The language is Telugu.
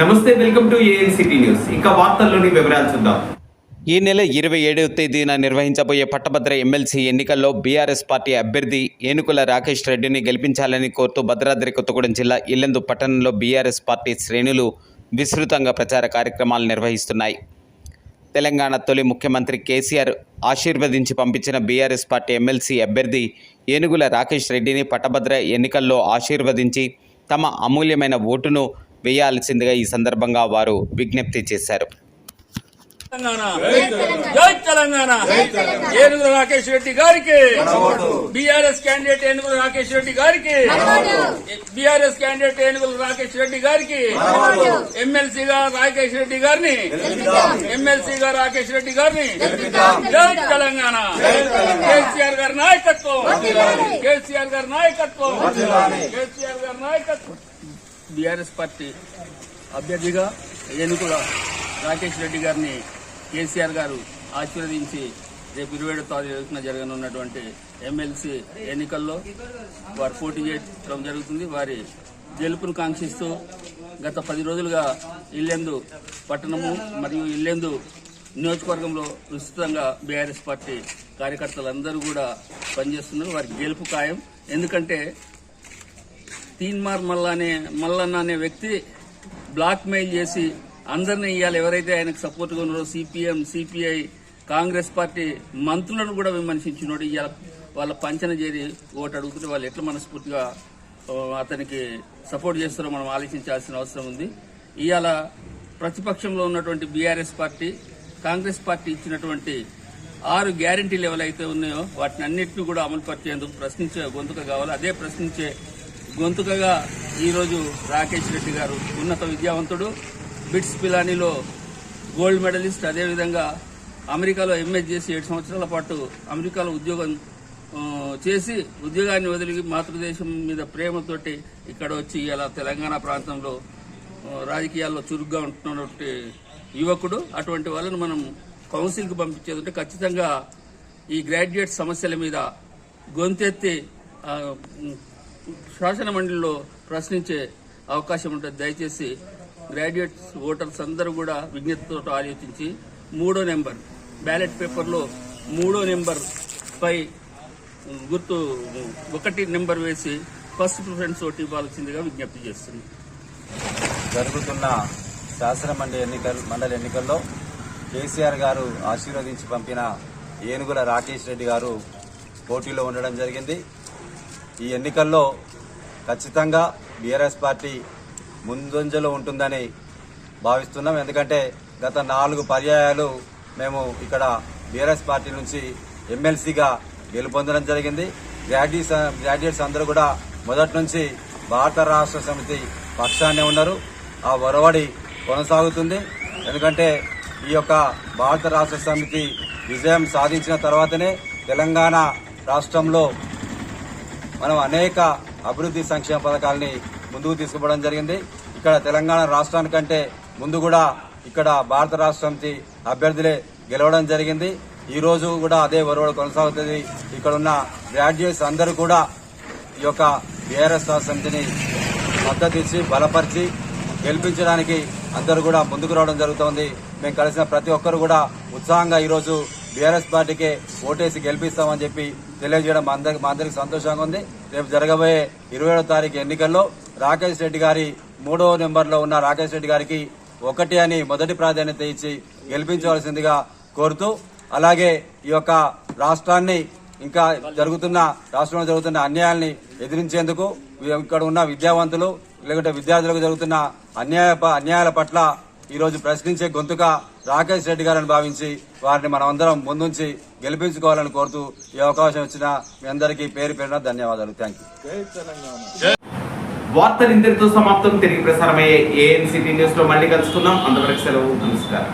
నమస్తే వెల్కమ్ టు ఏఎన్సిటీ న్యూస్. ఇంకా వార్తల్లోని వివరాలు చూద్దాం. ఈ నెల ఇరవై ఏడవ తేదీన నిర్వహించబోయే పట్టభద్ర ఎమ్మెల్సీ ఎన్నికల్లో బీఆర్ఎస్ పార్టీ అభ్యర్థి ఏనుకుల రాకేష్ రెడ్డిని గెలిపించాలని కోరుతూ భద్రాద్రి కొత్తగూడెం జిల్లా ఇల్లెందు పట్టణంలో బీఆర్ఎస్ పార్టీ శ్రేణులు విస్తృతంగా ప్రచార కార్యక్రమాలు నిర్వహిస్తున్నాయి. తెలంగాణ తొలి ముఖ్యమంత్రి కేసీఆర్ ఆశీర్వదించి పంపించిన బీఆర్ఎస్ పార్టీ ఎమ్మెల్సీ అభ్యర్థి ఏనుగుల రాకేష్ రెడ్డిని పట్టభద్ర ఎన్నికల్లో ఆశీర్వదించి తమ అమూల్యమైన ఓటును వేయాల్సిందిగా ఈ సందర్భంగా వారు విజ్ఞప్తి చేశారు. తెలంగాణ. జై తెలంగాణ. ఏనుగుల రాకేష్ రెడ్డి గారికి. బీఆర్ఎస్ క్యాండిడేట్ ఏనుగుల రాకేష్ రెడ్డి గారికి. బీఆర్ఎస్ క్యాండిడేట్ ఏనుగుల రాకేష్ రెడ్డి గారికి. ఎమ్మెల్సీగా రాకేష్ రెడ్డి గారిని. ఎమ్మెల్సీగా రాకేష్ రెడ్డి గారిని. జై తెలంగాణ. కేసీఆర్ గారి నాయకత్వం. కేసీఆర్ గారి నాయకత్వం. కేసీఆర్ గారి నాయకత్వం. బీఆర్ఎస్ పార్టీ అభ్యర్థిగా ఎన్నికల రాకేష్ రెడ్డి గారిని కేసీఆర్ గారు ఆశీర్వదించి రేపు ఇరవై ఏడో తారీఖున జరగనున్నటువంటి ఎమ్మెల్సీ ఎన్నికల్లో వారు పోటీ చేయడం జరుగుతుంది. వారి గెలుపును కాంక్షిస్తూ గత పది రోజులుగా ఇల్లెందు పట్టణము మరియు ఇల్లెందు నియోజకవర్గంలో విస్తృతంగా బీఆర్ఎస్ పార్టీ కార్యకర్తలందరూ కూడా పనిచేస్తున్నారు. వారికి గెలుపు ఖాయం. ఎందుకంటే తీన్మార్ మల్లా అనే మల్లన్న అనే వ్యక్తి బ్లాక్మెయిల్ చేసి అందరిని ఇవాళ ఎవరైతే ఆయనకు సపోర్ట్గా ఉన్నారో సిపిఎం సిపిఐ కాంగ్రెస్ పార్టీ మంత్రులను కూడా విమర్శించినోడు ఇవాళ వాళ్ళ పంచన చేరి ఓటు అడుగుతుంటే వాళ్ళు ఎట్లా మనస్ఫూర్తిగా అతనికి సపోర్ట్ చేస్తారో మనం ఆలోచించాల్సిన అవసరం ఉంది. ఇవాళ ప్రతిపక్షంలో ఉన్నటువంటి బీఆర్ఎస్ పార్టీ కాంగ్రెస్ పార్టీ ఇచ్చినటువంటి ఆరు గ్యారంటీలు ఎవరైతే ఉన్నాయో వాటిని అన్నింటినీ కూడా అమలు పరిచేందుకు ప్రశ్నించే గొంతుక కావాలి. అదే ప్రశ్నించే గొంతుకగా ఈరోజు రాకేష్ రెడ్డి గారు ఉన్నత విద్యావంతుడు. బిట్స్ పిలానీలో గోల్డ్ మెడలిస్ట్ అదేవిధంగా అమెరికాలో ఎంఎస్ చేసి ఏడు సంవత్సరాల పాటు అమెరికాలో ఉద్యోగం చేసి ఉద్యోగాన్ని వదిలి మాతృదేశం మీద ప్రేమతోటి ఇక్కడ వచ్చి ఇలా తెలంగాణ ప్రాంతంలో రాజకీయాల్లో చురుగ్గా ఉంటున్నటువంటి యువకుడు. అటువంటి వాళ్ళను మనం కౌన్సిల్కి పంపించేది ఉంటే ఖచ్చితంగా ఈ గ్రాడ్యుయేట్ సమస్యల మీద గొంతెత్తి శాసన మండలిలో ప్రశ్నించే అవకాశం ఉంటుంది. దయచేసి గ్రాడ్యుయేట్స్ ఓటర్స్ అందరూ కూడా విజ్ఞప్తితో ఆలోచించి మూడో నెంబర్ బ్యాలెట్ పేపర్లో మూడో నెంబర్ పై గుర్తు ఒకటి నెంబర్ వేసి ఫస్ట్ ప్రిఫరెన్స్ ఓటు ఇవ్వాల్సిందిగా విజ్ఞప్తి చేస్తుంది. జరుగుతున్న శాసన మండలి ఎన్నికలు మండలి ఎన్నికల్లో కేసీఆర్ గారు ఆశీర్వదించి పంపిన ఏనుగుల రాకేష్ రెడ్డి గారు పోటీలో ఉండడం జరిగింది. ఈ ఎన్నికల్లో ఖచ్చితంగా బీఆర్ఎస్ పార్టీ ముందంజలో ఉంటుందని భావిస్తున్నాం. ఎందుకంటే గత నాలుగు పర్యాయాలు మేము ఇక్కడ బీఆర్ఎస్ పార్టీ నుంచి ఎమ్మెల్సీగా గెలుపొందడం జరిగింది. గ్రాడ్యుయేట్స్ గ్రాడ్యుయేట్స్ అందరూ కూడా మొదటి నుంచి భారత రాష్ట్ర సమితి పక్షాన్నే ఉన్నారు. ఆ ఒరవడి కొనసాగుతుంది. ఎందుకంటే ఈ యొక్క భారత రాష్ట్ర సమితి విజయం సాధించిన తర్వాతనే తెలంగాణ రాష్ట్రంలో మనం అనేక అభివృద్ధి సంక్షేమ పథకాలని ముందుకు తీసుకుపోవడం జరిగింది. ఇక్కడ తెలంగాణ రాష్ట్రానికంటే ముందు కూడా ఇక్కడ భారత రాష్ట్ర సమితి అభ్యర్థులే గెలవడం జరిగింది. ఈ రోజు కూడా అదే ఒరవడు కొనసాగుతుంది. ఇక్కడ ఉన్న గ్రాడ్యుయేట్స్ అందరూ కూడా ఈ యొక్క బీఆర్ఎస్ రాష్ట్ర సమితిని మద్దతు ఇచ్చి బలపరిచి గెలిపించడానికి అందరూ కూడా ముందుకు రావడం జరుగుతోంది. మేము కలిసిన ప్రతి ఒక్కరు కూడా ఉత్సాహంగా ఈరోజు బీఆర్ఎస్ పార్టీకే ఓటేసి గెలిపిస్తామని చెప్పి తెలియజేయడం మా అందరికి మా అందరికి సంతోషంగా ఉంది. రేపు జరగబోయే ఇరవై ఏడో తారీఖు ఎన్నికల్లో రాకేష్ రెడ్డి గారి మూడో నెంబర్లో ఉన్న రాకేష్ రెడ్డి గారికి ఒకటి అని మొదటి ప్రాధాన్యత ఇచ్చి గెలిపించవలసిందిగా కోరుతూ అలాగే ఈ యొక్క రాష్ట్రాన్ని ఇంకా జరుగుతున్న రాష్ట్రంలో జరుగుతున్న అన్యాయాల్ని ఎదిరించేందుకు ఇక్కడ ఉన్న విద్యావంతులు లేకుంటే విద్యార్థులకు జరుగుతున్న అన్యాయ అన్యాయాల పట్ల ఈ రోజు ప్రశ్నించే గొంతుక రాకేష్ రెడ్డి గారని భావించి వారిని మనం అందరం ముందుంచి గెలిపించుకోవాలని కోరుతూ ఈ అవకాశం ఇచ్చిన మీ అందరికీ పేరు పేరున ధన్యవాదాలు. థ్యాంక్ యూ వార్తలు ఇంతటితో సమాప్తం. తిరిగి ప్రసారమయ్యే ఏఎన్సిటీ న్యూస్లో మళ్ళీ కలుసుకుందాం అంతవరకు సెలవు. నమస్కారం.